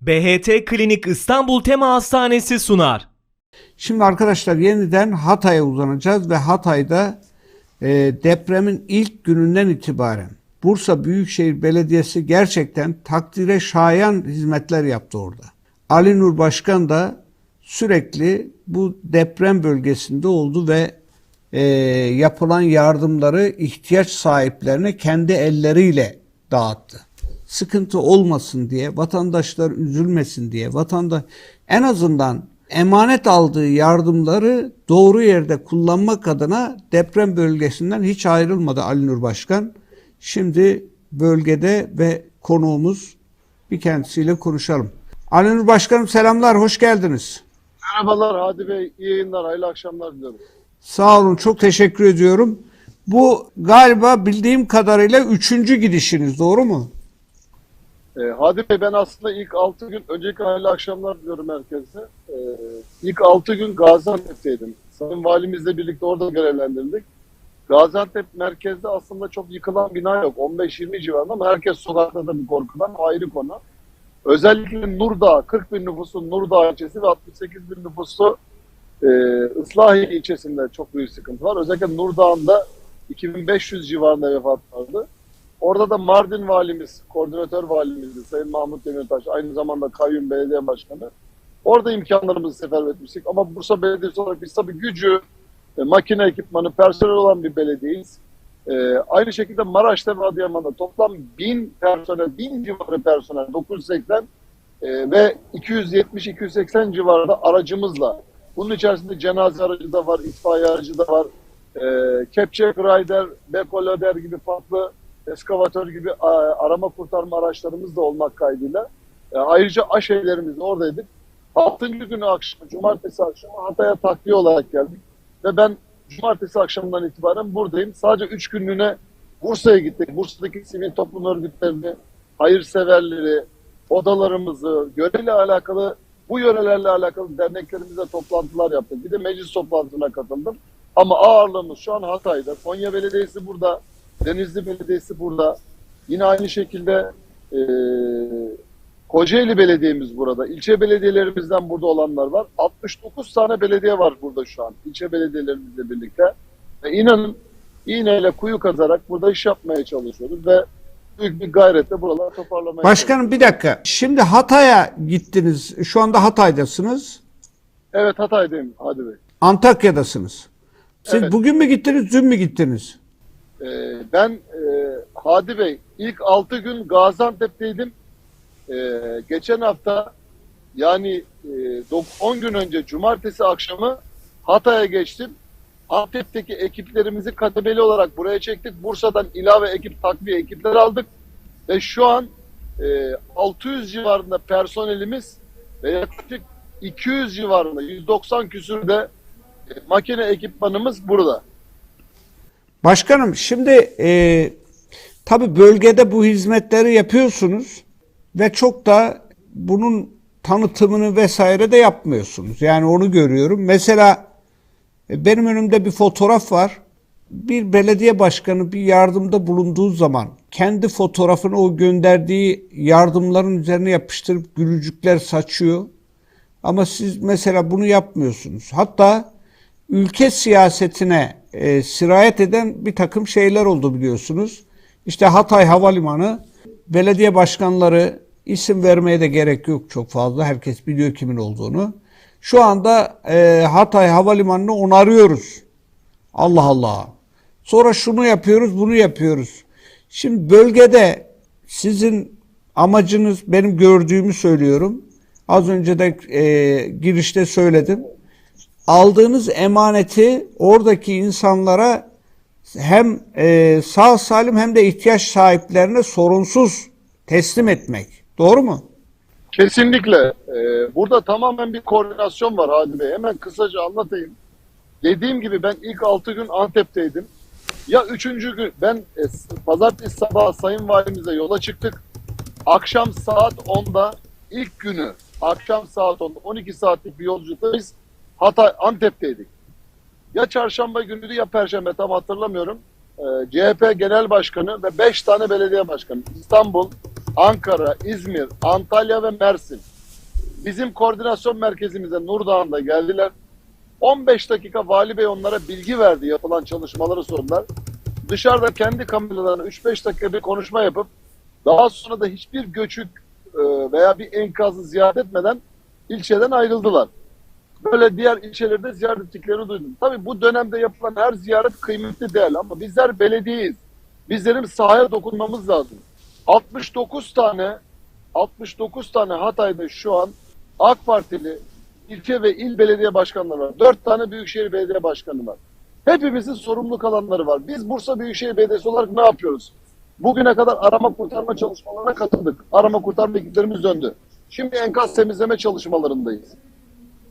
BHT Klinik İstanbul Tema Hastanesi sunar. Şimdi arkadaşlar yeniden Hatay'a uzanacağız ve Hatay'da e, depremin ilk gününden itibaren Bursa Büyükşehir Belediyesi gerçekten takdire şayan hizmetler yaptı orada. Ali Nur Başkan da sürekli bu deprem bölgesinde oldu ve e, yapılan yardımları ihtiyaç sahiplerine kendi elleriyle dağıttı. Sıkıntı olmasın diye, vatandaşlar üzülmesin diye, vatandaş en azından emanet aldığı yardımları doğru yerde kullanmak adına deprem bölgesinden hiç ayrılmadı Ali Nur Başkan. Şimdi bölgede ve konuğumuz bir kendisiyle konuşalım. Ali Nur Başkanım selamlar, hoş geldiniz. Merhabalar Hadi Bey, iyi yayınlar, hayırlı akşamlar diliyorum. Sağ olun, çok teşekkür ediyorum. Bu galiba bildiğim kadarıyla üçüncü gidişiniz, doğru mu? Ee, Hadi Bey ben aslında ilk 6 gün, öncelikle hayırlı akşamlar diliyorum herkese. Ee, ilk 6 gün Gaziantep'teydim. Sayın Valimizle birlikte orada görevlendirildik. Gaziantep merkezde aslında çok yıkılan bina yok. 15-20 civarında ama herkes sokakta da bir korkudan ayrı konu. Özellikle Nurdağ, 40 bin nüfusu Nurdağ ilçesi ve 68 bin nüfusu e, Islahiye ilçesinde çok büyük sıkıntı var. Özellikle Nurdağ'ında 2500 civarında vefat vardı. Orada da Mardin valimiz, koordinatör valimizdi Sayın Mahmut Demirtaş, aynı zamanda kayyum belediye başkanı. Orada imkanlarımızı seferber etmiştik. Ama Bursa Belediyesi olarak biz tabii gücü, e, makine ekipmanı, personel olan bir belediyeyiz. E, aynı şekilde Maraş'ta ve Adıyaman'da toplam 1000 personel, 1000 civarı personel, 980 e, ve 270-280 civarında aracımızla. Bunun içerisinde cenaze aracı da var, itfaiye aracı da var, e, kepçe, grider, bekoloder gibi farklı eskavatör gibi arama kurtarma araçlarımız da olmak kaydıyla. E, ayrıca aşelerimiz oradaydık. 6. günü akşam, cumartesi akşamı Hatay'a takviye olarak geldik. Ve ben cumartesi akşamından itibaren buradayım. Sadece 3 günlüğüne Bursa'ya gittik. Bursa'daki sivil toplum örgütlerini, hayırseverleri, odalarımızı, göreyle alakalı, bu yörelerle alakalı derneklerimizle toplantılar yaptık. Bir de meclis toplantısına katıldım. Ama ağırlığımız şu an Hatay'da. Konya Belediyesi burada, Denizli Belediyesi burada. Yine aynı şekilde e, Kocaeli Belediye'miz burada. İlçe belediyelerimizden burada olanlar var. 69 tane belediye var burada şu an. İlçe belediyelerimizle birlikte. Ve inanın iğneyle kuyu kazarak burada iş yapmaya çalışıyoruz ve büyük bir gayretle buraları toparlamaya Başkanım bir dakika. Şimdi Hatay'a gittiniz. Şu anda Hatay'dasınız. Evet Hatay'dayım Hadi Bey. Antakya'dasınız. Siz Evet. bugün mü gittiniz, dün mü gittiniz? Ee, ben e, Hadi Bey ilk 6 gün Gaziantep'teydim. Ee, geçen hafta yani e, dok- 10 gün önce cumartesi akşamı Hatay'a geçtim. Antep'teki ekiplerimizi kademeli olarak buraya çektik. Bursa'dan ilave ekip takviye ekipler aldık. Ve şu an e, 600 civarında personelimiz ve yaklaşık 200 civarında 190 küsürde e, makine ekipmanımız burada. Başkanım şimdi e, tabi bölgede bu hizmetleri yapıyorsunuz ve çok da bunun tanıtımını vesaire de yapmıyorsunuz. Yani onu görüyorum. Mesela e, benim önümde bir fotoğraf var. Bir belediye başkanı bir yardımda bulunduğu zaman kendi fotoğrafını o gönderdiği yardımların üzerine yapıştırıp gülücükler saçıyor. Ama siz mesela bunu yapmıyorsunuz. Hatta ülke siyasetine e, sirayet eden bir takım şeyler oldu biliyorsunuz. İşte Hatay Havalimanı belediye başkanları isim vermeye de gerek yok çok fazla. Herkes biliyor kimin olduğunu. Şu anda e, Hatay Havalimanı'nı onarıyoruz. Allah Allah. Sonra şunu yapıyoruz, bunu yapıyoruz. Şimdi bölgede sizin amacınız benim gördüğümü söylüyorum. Az önce de e, girişte söyledim. Aldığınız emaneti oradaki insanlara hem e, sağ salim hem de ihtiyaç sahiplerine sorunsuz teslim etmek. Doğru mu? Kesinlikle. Ee, burada tamamen bir koordinasyon var Hadi Bey. Hemen kısaca anlatayım. Dediğim gibi ben ilk 6 gün Antep'teydim. Ya üçüncü gün ben e, pazartesi sabahı Sayın Valimizle yola çıktık. Akşam saat 10'da ilk günü akşam saat 10'da 12 saatlik bir yolculukta biz Hatay Antep'teydik. Ya çarşamba günüydü ya perşembe tam hatırlamıyorum. Ee, CHP Genel Başkanı ve 5 tane belediye başkanı İstanbul, Ankara, İzmir, Antalya ve Mersin. Bizim koordinasyon merkezimize Nurdağ'ında geldiler. 15 dakika Vali Bey onlara bilgi verdi yapılan çalışmaları sordular. Dışarıda kendi kameralarına 3-5 dakika bir konuşma yapıp daha sonra da hiçbir göçük e, veya bir enkazı ziyaret etmeden ilçeden ayrıldılar. Böyle diğer ilçelerde ziyaret ettiklerini duydum. Tabii bu dönemde yapılan her ziyaret kıymetli değil ama bizler belediyeyiz. Bizlerin sahaya dokunmamız lazım. 69 tane 69 tane Hatay'da şu an AK Partili ilçe ve il belediye başkanları var. 4 tane büyükşehir belediye başkanı var. Hepimizin sorumluluk alanları var. Biz Bursa Büyükşehir Belediyesi olarak ne yapıyoruz? Bugüne kadar arama kurtarma çalışmalarına katıldık. Arama kurtarma ekiplerimiz döndü. Şimdi enkaz temizleme çalışmalarındayız.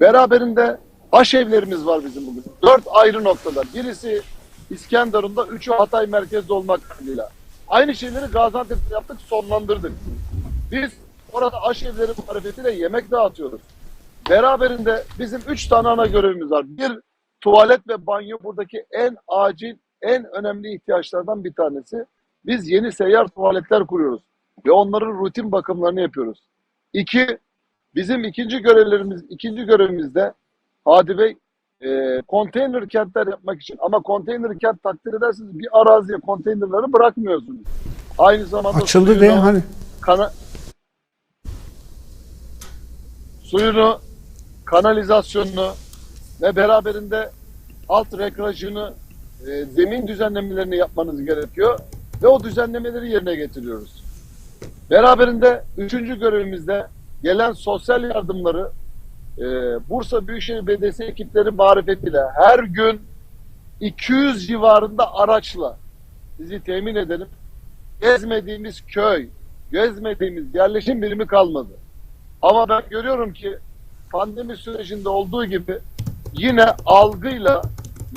Beraberinde aşevlerimiz var bizim bugün. Dört ayrı noktada. Birisi İskenderun'da, üçü Hatay merkezde olmak kaydıyla. Aynı şeyleri Gaziantep'te yaptık, sonlandırdık. Biz orada aşevleri marifetiyle yemek dağıtıyoruz. Beraberinde bizim üç tane ana görevimiz var. Bir, tuvalet ve banyo buradaki en acil, en önemli ihtiyaçlardan bir tanesi. Biz yeni seyyar tuvaletler kuruyoruz. Ve onların rutin bakımlarını yapıyoruz. İki, bizim ikinci görevlerimiz, ikinci görevimizde Hadi Bey e, konteyner kentler yapmak için ama konteyner kent takdir ederseniz bir araziye konteynerleri bırakmıyorsunuz. Aynı zamanda Açıldı diye hani kana suyunu, kanalizasyonunu ve beraberinde alt rekrajını, e, zemin düzenlemelerini yapmanız gerekiyor ve o düzenlemeleri yerine getiriyoruz. Beraberinde üçüncü görevimizde gelen sosyal yardımları e, Bursa Büyükşehir Belediyesi ekipleri marifetiyle her gün 200 civarında araçla sizi temin edelim. Gezmediğimiz köy, gezmediğimiz yerleşim birimi kalmadı. Ama ben görüyorum ki pandemi sürecinde olduğu gibi yine algıyla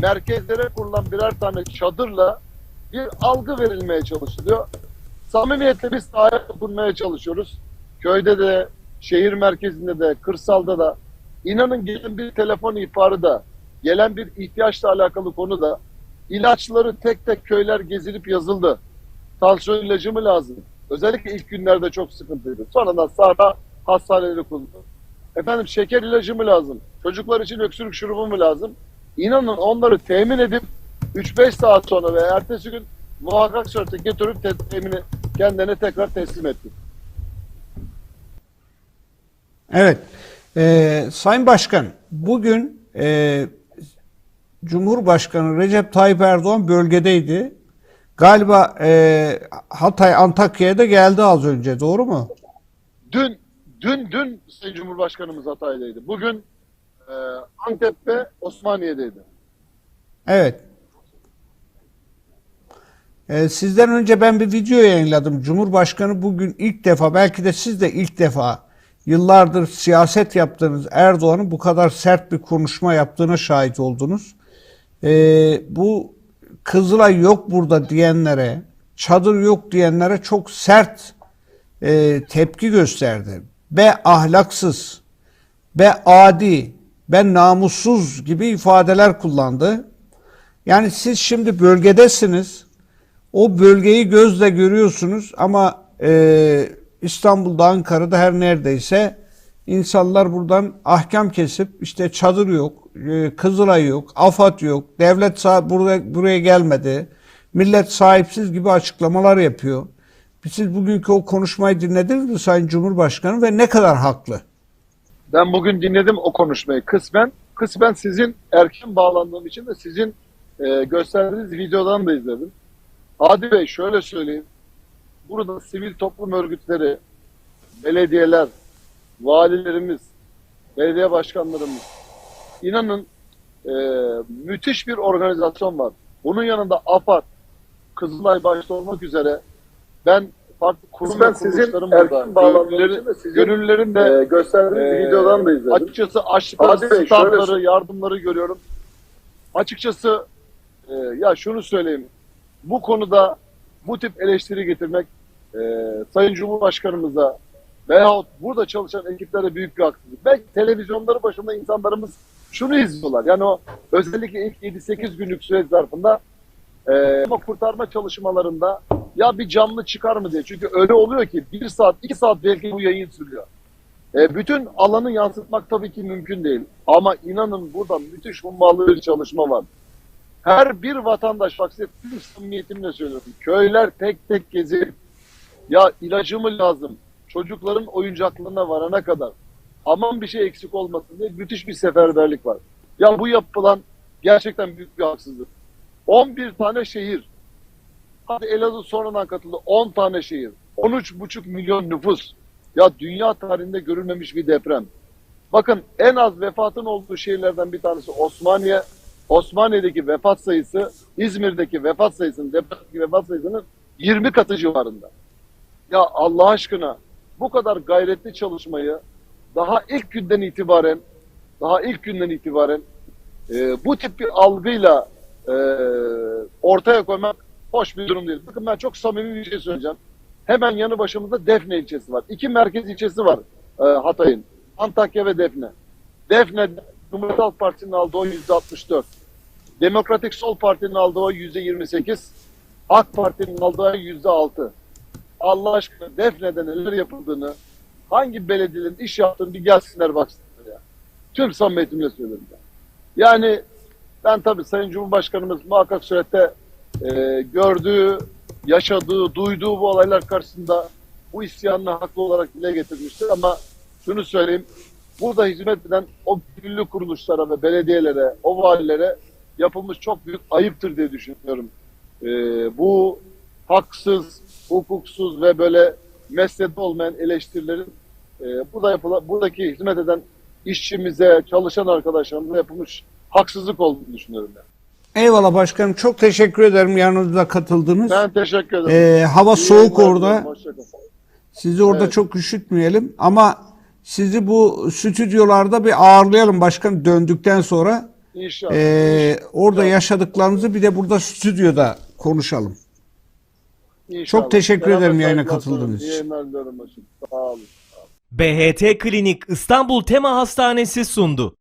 merkezlere kurulan birer tane çadırla bir algı verilmeye çalışılıyor. Samimiyetle biz sahaya dokunmaya çalışıyoruz. Köyde de, şehir merkezinde de, kırsalda da. İnanın gelen bir telefon ihbarı da, gelen bir ihtiyaçla alakalı konu da ilaçları tek tek köyler gezilip yazıldı. Tansiyon ilacı mı lazım? Özellikle ilk günlerde çok sıkıntıydı. Sonradan sahada hastaneleri kuruldu. Efendim şeker ilacı mı lazım? Çocuklar için öksürük şurubu mu lazım? İnanın onları temin edip 3-5 saat sonra ve ertesi gün muhakkak surete getirip te- temini kendine tekrar teslim ettik. Evet. Ee, Sayın Başkan, bugün e, Cumhurbaşkanı Recep Tayyip Erdoğan bölgedeydi. Galiba e, Hatay, Antakya'ya da geldi az önce, doğru mu? Dün dün dün Sayın Cumhurbaşkanımız Hatay'daydı. Bugün e, Antep ve Osmaniye'deydi. Evet. Ee, sizden önce ben bir video yayınladım. Cumhurbaşkanı bugün ilk defa, belki de siz de ilk defa yıllardır siyaset yaptığınız Erdoğan'ın bu kadar sert bir konuşma yaptığına şahit oldunuz. Ee, bu Kızılay yok burada diyenlere, çadır yok diyenlere çok sert e, tepki gösterdi. Be ahlaksız, be adi, be namussuz gibi ifadeler kullandı. Yani siz şimdi bölgedesiniz. O bölgeyi gözle görüyorsunuz ama e, İstanbul'da, Ankara'da her neredeyse insanlar buradan ahkam kesip işte çadır yok, e, Kızılay yok, AFAD yok, devlet buraya, buraya gelmedi, millet sahipsiz gibi açıklamalar yapıyor. Siz bugünkü o konuşmayı dinlediniz mi Sayın Cumhurbaşkanı ve ne kadar haklı? Ben bugün dinledim o konuşmayı kısmen. Kısmen sizin erken bağlandığım için de sizin e, gösterdiğiniz videodan da izledim. Hadi Bey şöyle söyleyeyim. Burada sivil toplum örgütleri, belediyeler, valilerimiz, belediye başkanlarımız inanın e, müthiş bir organizasyon var. Bunun yanında AFAD, Kızılay başta olmak üzere ben farklı kurum ve Ben sizin kuruluşların erken bağlandığınız gönüllerin, de sizin, Ee, gösterdiğiniz ee, videodan da izledim. Açıkçası açlıkları, standları, şöyle- yardımları görüyorum. Açıkçası e, ya şunu söyleyeyim. Bu konuda bu tip eleştiri getirmek e, Sayın Cumhurbaşkanımıza veyahut burada çalışan ekiplere büyük bir haksızlık. Belki televizyonları başında insanlarımız şunu izliyorlar. Yani o özellikle ilk 7-8 günlük süreç zarfında Ee, ama kurtarma çalışmalarında ya bir canlı çıkar mı diye. Çünkü öyle oluyor ki bir saat, iki saat belki bu yayın sürüyor. Ee, bütün alanı yansıtmak tabii ki mümkün değil. Ama inanın burada müthiş hummalı bir çalışma var. Her bir vatandaş, bak size tüm samimiyetimle söylüyorum. Köyler tek tek gezip ya ilacı mı lazım? Çocukların oyuncaklarına varana kadar aman bir şey eksik olmasın diye müthiş bir seferberlik var. Ya bu yapılan gerçekten büyük bir haksızlık. 11 tane şehir. Hadi Elazığ sonradan katıldı. 10 tane şehir. 13,5 milyon nüfus. Ya dünya tarihinde görülmemiş bir deprem. Bakın en az vefatın olduğu şehirlerden bir tanesi Osmaniye. Osmaniye'deki vefat sayısı İzmir'deki vefat sayısının depremdeki vefat sayısının 20 katı civarında. Ya Allah aşkına bu kadar gayretli çalışmayı daha ilk günden itibaren daha ilk günden itibaren e, bu tip bir algıyla e, ortaya koymak hoş bir durum değil. Bakın ben çok samimi bir şey söyleyeceğim. Hemen yanı başımızda Defne ilçesi var. İki merkez ilçesi var e, Hatay'ın. Antakya ve Defne. Defne Cumhuriyet Halk Partisi'nin aldığı oy %64. Demokratik Sol Parti'nin aldığı oy %28. AK Parti'nin aldığı oy %6. Allah aşkına Defne'de neler yapıldığını, hangi belediyelerin iş yaptığını bir gelsinler baksınlar ya. Tüm samimiyetimle söylüyorum ya. Yani ben tabii Sayın Cumhurbaşkanımız muhakkak surette e, gördüğü, yaşadığı, duyduğu bu olaylar karşısında bu isyanını haklı olarak dile getirmiştir ama şunu söyleyeyim, burada hizmet eden o gönüllü kuruluşlara ve belediyelere, o valilere yapılmış çok büyük ayıptır diye düşünüyorum. E, bu haksız, hukuksuz ve böyle meslede olmayan eleştirilerin e, burada yapılan, buradaki hizmet eden işçimize, çalışan arkadaşlarımıza yapılmış haksızlık olduğunu düşünüyorum ben. Eyvallah başkanım. Çok teşekkür ederim yanınıza katıldınız. Ben teşekkür ederim. Ee, hava İyi soğuk orada. Sizi orada Evet. çok üşütmeyelim ama sizi bu stüdyolarda bir ağırlayalım başkan döndükten sonra. İnşallah. Ee, orada İnşallah. yaşadıklarınızı bir de burada stüdyoda konuşalım. İnşallah. çok teşekkür Beraber ederim yayına katıldığınız için. İyi yayınlar diliyorum. başım. Sağ olun. BHT Klinik İstanbul Tema Hastanesi sundu.